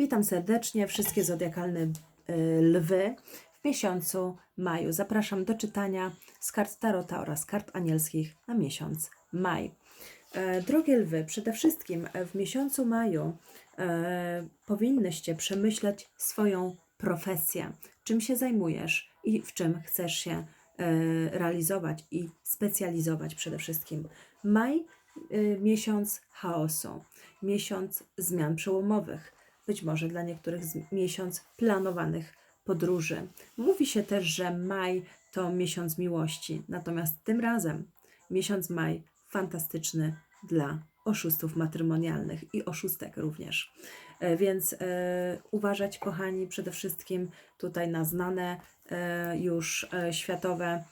Witam serdecznie wszystkie zodiakalne y, lwy w miesiącu maju. Zapraszam do czytania z kart Tarota oraz kart anielskich na miesiąc maj. E, Drogie lwy, przede wszystkim w miesiącu maju e, powinnyście przemyśleć swoją profesję, czym się zajmujesz i w czym chcesz się e, realizować i specjalizować przede wszystkim. Maj miesiąc chaosu, miesiąc zmian przełomowych, być może dla niektórych miesiąc planowanych podróży. Mówi się też, że maj to miesiąc miłości, natomiast tym razem miesiąc maj fantastyczny dla oszustów matrymonialnych i oszustek również. E, Więc e, uważać, kochani, przede wszystkim tutaj na znane e, już światowe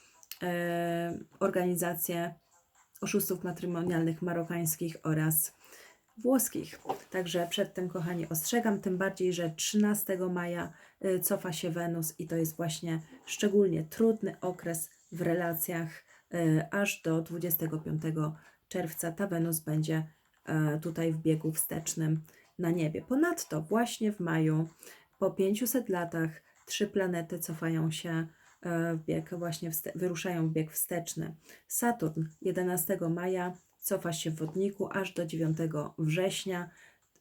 organizacje oszustów matrymonialnych marokańskich oraz włoskich. Także przed tym, kochani, ostrzegam, tym bardziej, że 13 maja y, cofa się Wenus i to jest właśnie szczególnie trudny okres w relacjach, y, aż do 25 czerwca ta Wenus będzie e, tutaj w biegu wstecznym na niebie. Ponadto właśnie w maju, po 500 latach, trzy planety cofają się e, w bieg, właśnie wste- wyruszają w bieg wsteczny. Saturn 11 maja cofa się w wodniku aż do 9 września.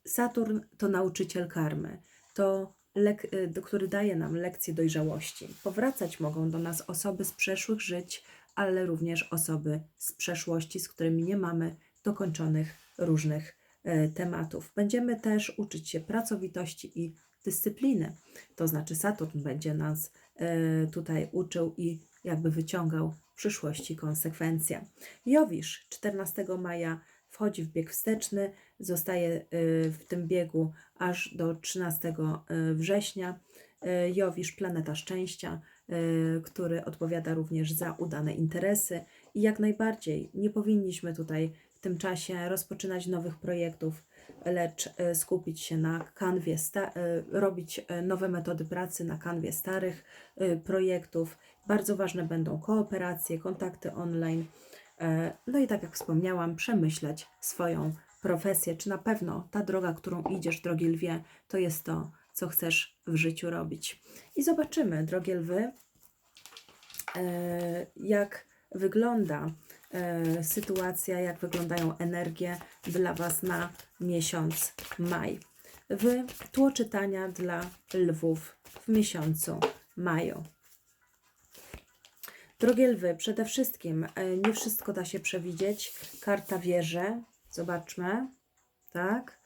Saturn to nauczyciel karmy, to lek, y, który daje nam lekcje dojrzałości. Powracać mogą do nas osoby z przeszłych żyć, ale również osoby z przeszłości, z którymi nie mamy dokończonych różnych e, tematów. Będziemy też uczyć się pracowitości i dyscypliny. To znaczy Saturn będzie nas e, tutaj uczył i jakby wyciągał przyszłości konsekwencje. Jowisz 14 maja wchodzi w bieg wsteczny, zostaje y, w tym biegu aż do 13 y, września. Y, Jowisz, planeta szczęścia, który odpowiada również za udane interesy i jak najbardziej nie powinniśmy tutaj w tym czasie rozpoczynać nowych projektów, lecz y, skupić się na kanwie, y, robić y, nowe metody pracy na kanwie starych projektów. Bardzo ważne będą kooperacje, kontakty online. E, No i tak jak wspomniałam, przemyśleć swoją profesję, czy na pewno ta droga, którą idziesz, drogie lwie, to jest to, co chcesz w życiu robić. I zobaczymy, drogie lwy, e, jak wygląda e, sytuacja, jak wyglądają energie dla Was na miesiąc maj. W tło czytania dla lwów w miesiącu maju. Drogie lwy, przede wszystkim e, nie wszystko da się przewidzieć. Karta wieży, zobaczmy, tak?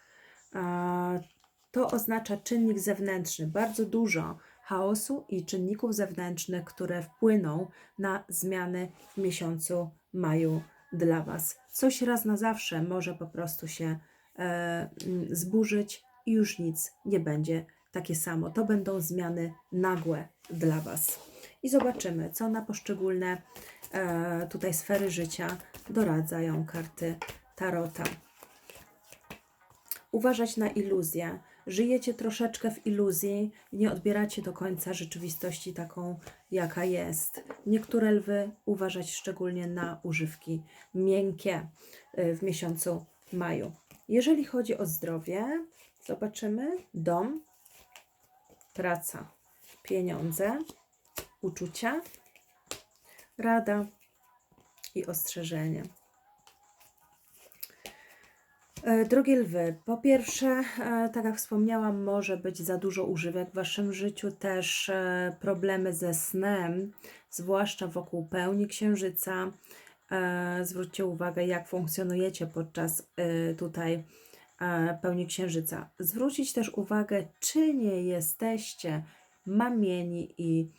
To oznacza czynnik zewnętrzny, bardzo dużo chaosu i czynników zewnętrznych, które wpłyną na zmiany w miesiącu maju dla Was. Coś raz na zawsze może po prostu się e, mm, zburzyć i już nic nie będzie takie samo. To będą zmiany nagłe dla Was. I zobaczymy, co na poszczególne e, tutaj sfery życia doradzają karty Tarota. Uważać na iluzje. Żyjecie troszeczkę w iluzji, nie odbieracie do końca rzeczywistości taką, jaka jest. Niektóre lwy uważać szczególnie na używki miękkie y, w miesiącu maju. Jeżeli chodzi o zdrowie, zobaczymy dom, praca, pieniądze, uczucia, rada i ostrzeżenie. E, Drogie lwy, po pierwsze, e, tak jak wspomniałam, może być za dużo używek w waszym życiu, też e, problemy ze snem, zwłaszcza wokół pełni księżyca. Zwróćcie uwagę, jak funkcjonujecie podczas tutaj pełni księżyca. Zwrócić też uwagę, czy nie jesteście mamieni i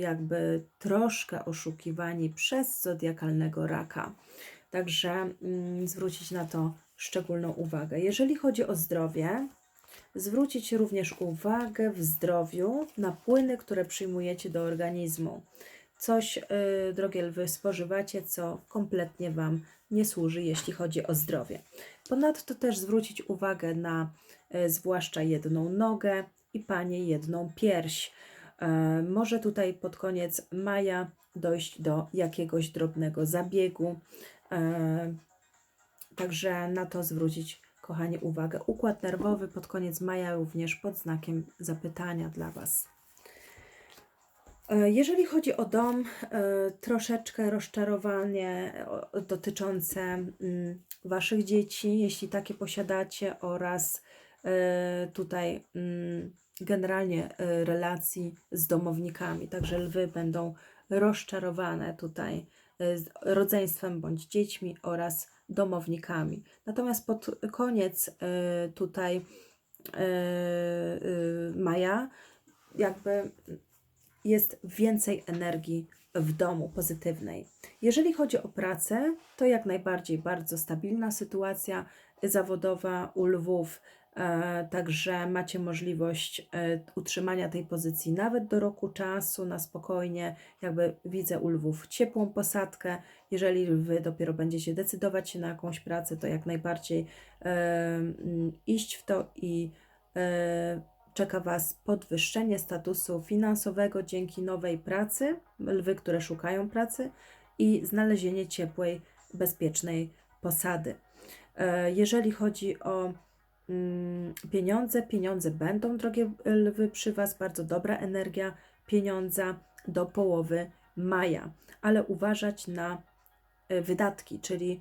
jakby troszkę oszukiwani przez zodiakalnego raka. Także mm, zwrócić na to szczególną uwagę. Jeżeli chodzi o zdrowie, zwrócić również uwagę w zdrowiu na płyny, które przyjmujecie do organizmu. Coś, y, drogie lwy, spożywacie, co kompletnie Wam nie służy, jeśli chodzi o zdrowie. Ponadto też zwrócić uwagę na y, zwłaszcza jedną nogę i Panie jedną pierś. E, Może tutaj pod koniec maja dojść do jakiegoś drobnego zabiegu. E, Także na to zwrócić kochani, uwagę. Układ nerwowy pod koniec maja również pod znakiem zapytania dla Was. E, Jeżeli chodzi o dom, e, troszeczkę rozczarowanie dotyczące mm, Waszych dzieci, jeśli takie posiadacie, oraz e, tutaj mm, generalnie relacji z domownikami. Także lwy będą rozczarowane tutaj rodzeństwem bądź dziećmi oraz domownikami. Natomiast pod koniec e, tutaj e, e, maja jakby jest więcej energii w domu pozytywnej. Jeżeli chodzi o pracę, to jak najbardziej bardzo stabilna sytuacja zawodowa u lwów. E, także macie możliwość e, utrzymania tej pozycji nawet do roku czasu na spokojnie. Jakby widzę u lwów ciepłą posadkę. Jeżeli wy dopiero będziecie decydować się na jakąś pracę, to jak najbardziej e, iść w to i czeka Was podwyższenie statusu finansowego dzięki nowej pracy, lwy, które szukają pracy i znalezienie ciepłej, bezpiecznej posady. Jeżeli chodzi o pieniądze, pieniądze będą, drogie lwy, przy Was, bardzo dobra energia pieniądza do połowy maja, ale uważać na e, wydatki, czyli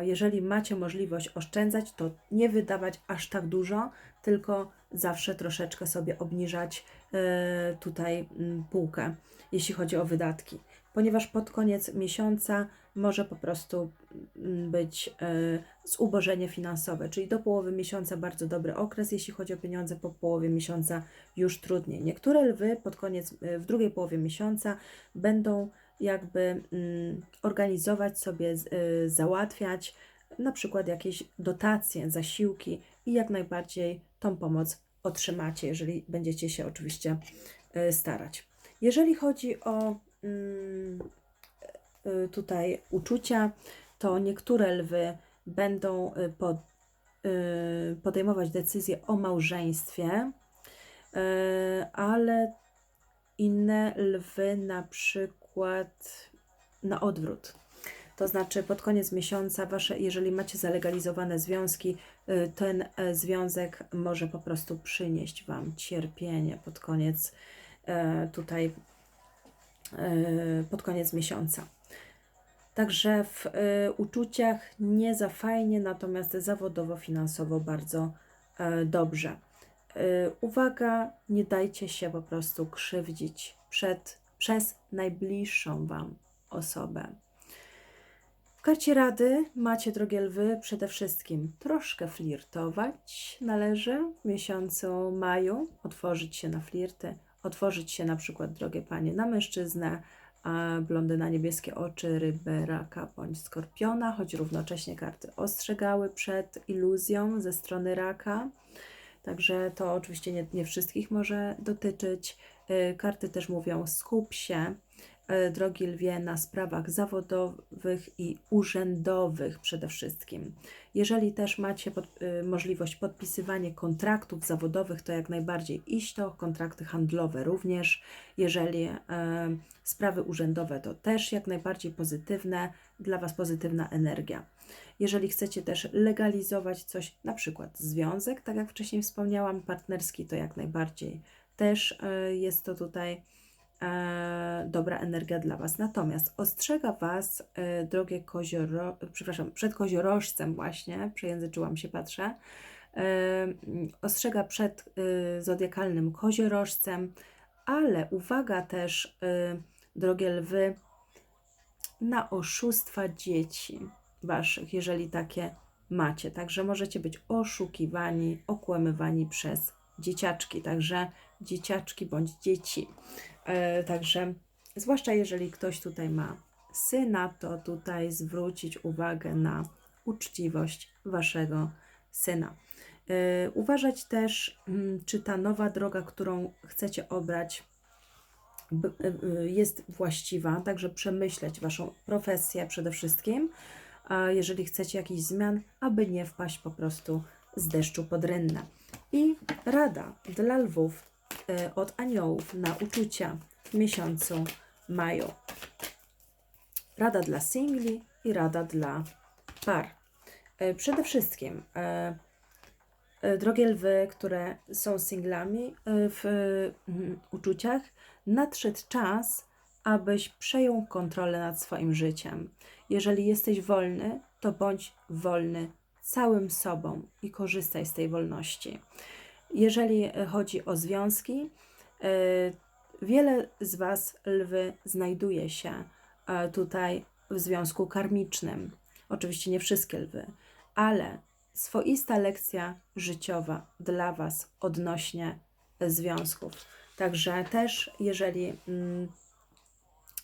jeżeli macie możliwość oszczędzać, to nie wydawać aż tak dużo, tylko zawsze troszeczkę sobie obniżać e, tutaj mm, półkę, jeśli chodzi o wydatki. Ponieważ pod koniec miesiąca może po prostu mm, być e, zubożenie finansowe, czyli do połowy miesiąca bardzo dobry okres, jeśli chodzi o pieniądze, po połowie miesiąca już trudniej. Niektóre lwy pod koniec, e, w drugiej połowie miesiąca będą jakby mm, organizować sobie, y, załatwiać na przykład jakieś dotacje, zasiłki i jak najbardziej tą pomoc otrzymacie, jeżeli będziecie się oczywiście starać. Jeżeli chodzi o mm, tutaj uczucia, to niektóre lwy będą y, pod, y, podejmować decyzje o małżeństwie, y, ale inne lwy na przykład na odwrót. To znaczy pod koniec miesiąca, wasze, jeżeli macie zalegalizowane związki, y, ten e, związek może po prostu przynieść Wam cierpienie pod koniec e, tutaj e, pod koniec miesiąca. Także w e, uczuciach nie za fajnie, natomiast zawodowo, finansowo bardzo e, dobrze. E, Uwaga, nie dajcie się po prostu krzywdzić przed, przez najbliższą Wam osobę. W karcie rady macie, drogie lwy, przede wszystkim troszkę flirtować należy w miesiącu maju, otworzyć się na flirty, otworzyć się na przykład, drogie panie, na mężczyznę, blondyna niebieskie oczy, rybę, raka bądź skorpiona, choć równocześnie karty ostrzegały przed iluzją ze strony raka. Także to oczywiście nie, nie wszystkich może dotyczyć. Y, Karty też mówią: skup się, drogi lwie, na sprawach zawodowych i urzędowych przede wszystkim. Jeżeli też macie pod, y, możliwość podpisywania kontraktów zawodowych, to jak najbardziej iść to, kontrakty handlowe również. Jeżeli e, sprawy urzędowe, to też jak najbardziej pozytywne, dla Was pozytywna energia. Jeżeli chcecie też legalizować coś, na przykład związek, tak jak wcześniej wspomniałam, partnerski, to jak najbardziej też e, jest to tutaj e, dobra energia dla Was. Natomiast ostrzega Was, e, drogie kozioro, przepraszam, przed koziorożcem właśnie, przejęzyczyłam się, patrzę, e, ostrzega przed e, zodiakalnym koziorożcem, ale uwaga też, e, drogie lwy, na oszustwa dzieci Waszych, jeżeli takie macie. Także możecie być oszukiwani, okłamywani przez dzieciaczki, także dzieciaczki bądź dzieci. E, także, zwłaszcza jeżeli ktoś tutaj ma syna, to tutaj zwrócić uwagę na uczciwość Waszego syna. E, uważać też, mm, czy ta nowa droga, którą chcecie obrać, y- jest właściwa, także przemyśleć Waszą profesję przede wszystkim, jeżeli chcecie jakichś zmian, aby nie wpaść po prostu z deszczu pod rynnę. I rada dla lwów od aniołów na uczucia w miesiącu maju. Rada dla singli i rada dla par. E, Przede wszystkim, e, e, drogie lwy, które są singlami e, w mm, uczuciach, nadszedł czas, abyś przejął kontrolę nad swoim życiem. Jeżeli jesteś wolny, to bądź wolny całym sobą i korzystaj z tej wolności. Jeżeli chodzi o związki, e, wiele z Was, lwy, znajduje się e, tutaj w związku karmicznym. Oczywiście nie wszystkie lwy, ale swoista lekcja życiowa dla Was odnośnie związków. Także też, jeżeli mm,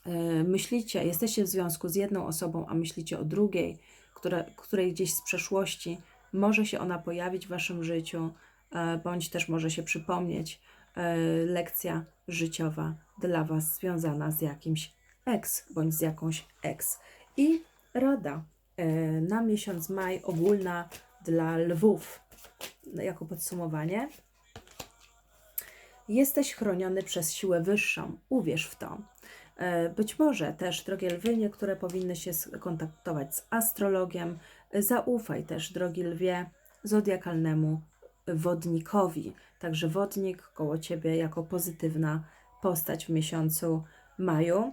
e, myślicie, jesteście w związku z jedną osobą, a myślicie o drugiej, która, której gdzieś z przeszłości może się ona pojawić w Waszym życiu, bądź też może się przypomnieć e, lekcja życiowa dla Was związana z jakimś ex, bądź z jakąś ex. I rada e, na miesiąc maj ogólna dla lwów, jako podsumowanie. Jesteś chroniony przez siłę wyższą, uwierz w to. E, Być może też, drogie lwy, niektóre powinny się skontaktować z astrologiem. Zaufaj też, drogi lwie, zodiakalnemu wodnikowi. Także wodnik koło ciebie jako pozytywna postać w miesiącu maju.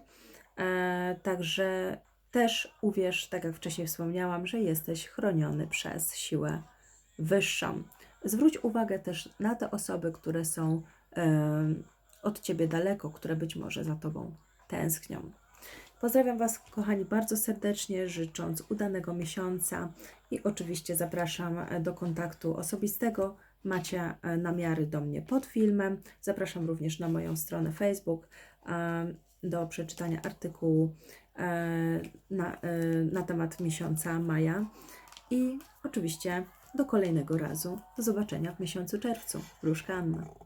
E, Także też uwierz, tak jak wcześniej wspomniałam, że jesteś chroniony przez siłę wyższą. Zwróć uwagę też na te osoby, które są em, od ciebie daleko, które być może za tobą tęsknią. Pozdrawiam Was, kochani, bardzo serdecznie, życząc udanego miesiąca i oczywiście zapraszam e, do kontaktu osobistego. Macie e, namiary do mnie pod filmem. Zapraszam również na moją stronę Facebook do przeczytania artykułu e, na, na temat miesiąca maja. I oczywiście do kolejnego razu. Do zobaczenia w miesiącu czerwcu. Wróżka Anna.